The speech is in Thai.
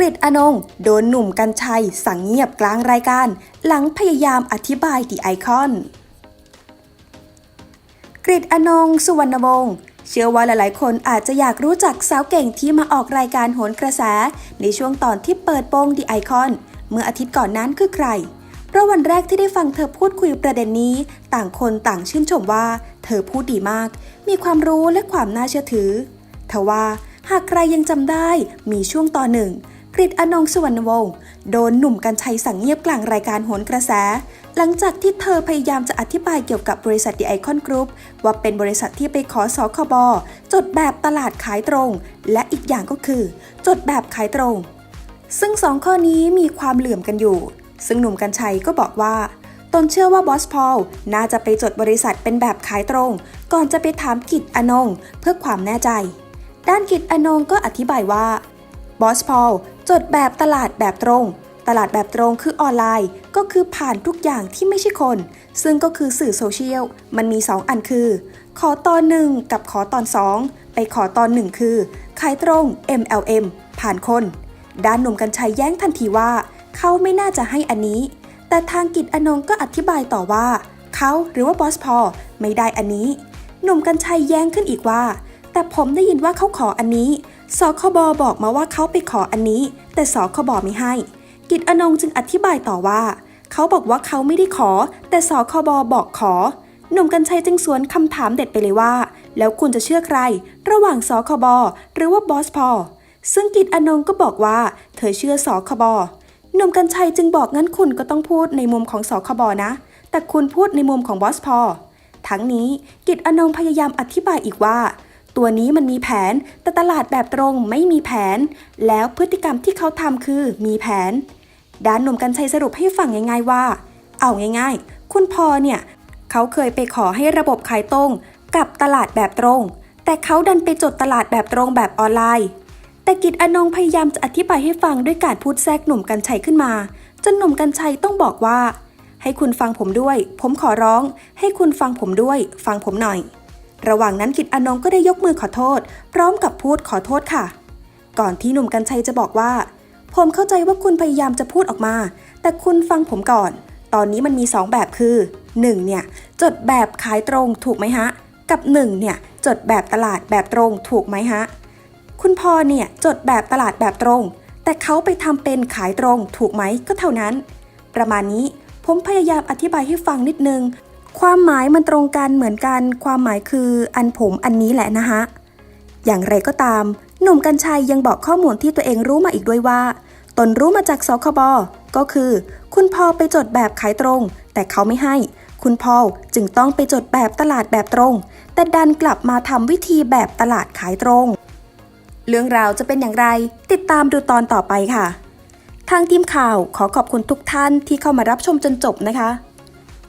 ริดอนง โดนหนุ่มกัญชัย สั่งเงียบกลางรายการ หลังพยายามอธิบายดีไอคอน กริดอนง สุวรรณวงศ์เชื่อว่าหลายๆ คนอาจจะอยากรู้จักสาวเก่งที่มาออกรายการโหนกระแส ในช่วงตอนที่เปิดโปงดีไอคอน เมื่ออาทิตย์ก่อนนั้นคือใคร เพราะวันแรกที่ได้ฟังเธอพูดคุยประเด็นนี้ ต่างคนต่างชื่นชมว่า เธอพูดดีมาก มีความรู้และความน่าเชื่อถือทว่าหากใครยังจำได้มีช่วงตอนหนึ่ง กริดอนงสุวรรณวงศ์โดนหนุ่มกัญชัยสั่งเงียบกลางรายการโหนกระแส หลังจากที่เธอพยายามจะอธิบายเกี่ยวกับบริษัทดีไอคอนกรุ๊ปว่าเป็นบริษัทที่ไปขอสคบจดแบบตลาดขายตรง และอีกอย่างก็คือ จดแบบขายตรง ซึ่งสองข้อนี้มีความเหลื่อมกันอยู่ ซึ่งหนุ่มกัญชัยก็บอกว่าตนเชื่อว่าบอสพอลน่าจะไปจดบริษัทเป็นแบบขายตรง ก่อนจะไปถามกิจอนงเพื่อความแน่ใจ ด้านกิจอนงก็อธิบายว่า บอสพอลจดแบบตลาดแบบตรง ตลาดแบบตรงคือออนไลน์ ก็คือผ่านทุกอย่างที่ไม่ใช่คน ซึ่งก็คือสื่อโซเชียล มันมี 2 อันคือ ขอตอนหนึ่งกับขอตอน 2 ไปขอตอนหนึ่งคือ ขายตรง MLM ผ่านคน ด้านหนุ่มกัญชัยแย้งทันทีว่า เขาไม่น่าจะให้อันนี้ แต่ทางกิจอนงก็อธิบายต่อว่า เขาหรือว่าบอสพอลไม่ได้อันนี้ หนุ่มกัญชัยแย้งขึ้นอีกว่า แต่ผมได้ยินว่าเขาขออันนี้ สคบบอกมาว่าเขาไปขออันนี้ แต่สคบไม่ให้ กิจอนงจึงอธิบายต่อว่า เขาบอกว่าเขาไม่ได้ขอ แต่สคบบอกขอ หนุ่มกัญชัยจึงสวนคำถามเด็ดไปเลยว่า แล้วคุณจะเชื่อใคร ระหว่างสคบหรือว่าบอสพอซึ่งกิจอนงก็บอกว่า เธอเชื่อสคบหนุ่มกัญชัยจึงบอกงั้นคุณก็ต้องพูดในมุมของสคบนะ แต่คุณพูดในมุมของบอสพอทั้งนี้กิจอนงพยายามอธิบายอีกว่า ตัวนี้มันมีแผน แต่ตลาดแบบตรงไม่มีแผน แล้วพฤติกรรมที่เขาทำคือมีแผน ด้านหนุ่มกัญชัยสรุปให้ฟังง่ายๆว่า เอาง่ายๆ คุณพอเนี่ยเขาเคยไปขอให้ระบบขายตรง กับตลาดแบบตรง แต่เขาดันไปจดตลาดแบบตรงแบบออนไลน์ แต่กิจอนงพยายามจะอธิบายให้ฟังด้วยการพูดแทรกหนุ่มกัญชัยขึ้นมา จนหนุ่มกัญชัยต้องบอกว่า ให้คุณฟังผมด้วย ผมขอร้อง ให้คุณฟังผมด้วย ฟังผมหน่อย ระหว่างนั้นกิจอนงก็ได้ยกมือขอโทษ พร้อมกับพูดขอโทษค่ะ ก่อนที่หนุ่มกัญชัยจะบอกว่า ผมเข้าใจว่าคุณพยายามจะพูดออกมา แต่คุณฟังผมก่อน ตอนนี้มันมี 2 แบบคือ 1. เนี่ย จดแบบขายตรงถูกไหมฮะ กับ 1. เนี่ย จดแบบตลาดแบบตรงถูกไหมฮะ คุณพอเนี่ยจดแบบตลาดแบบตรง แต่เขาไปทำเป็นขายตรงถูกไหมก็เท่านั้น ประมาณนี้ผมพยายามอธิบายให้ฟังนิดนึง ความหมายมันตรงกันเหมือนกัน ความหมายคืออันผมอันนี้แหละนะฮะอย่างไรก็ตาม หนุ่มกัญชัยยังบอกข้อมูลที่ตัวเองรู้มาอีกด้วยว่า ตนรู้มาจากสคบก็คือ คุณพอไปจดแบบขายตรง แต่เขาไม่ให้ คุณพอจึงต้องไปจดแบบตลาดแบบตรง แต่ดันกลับมาทำวิธีแบบตลาดขายตรง เรื่องราวจะเป็นอย่างไร ติดตามดูตอนต่อไปค่ะ ทางทีมข่าวขอขอบคุณทุกท่านที่เข้ามารับชมจนจบนะคะ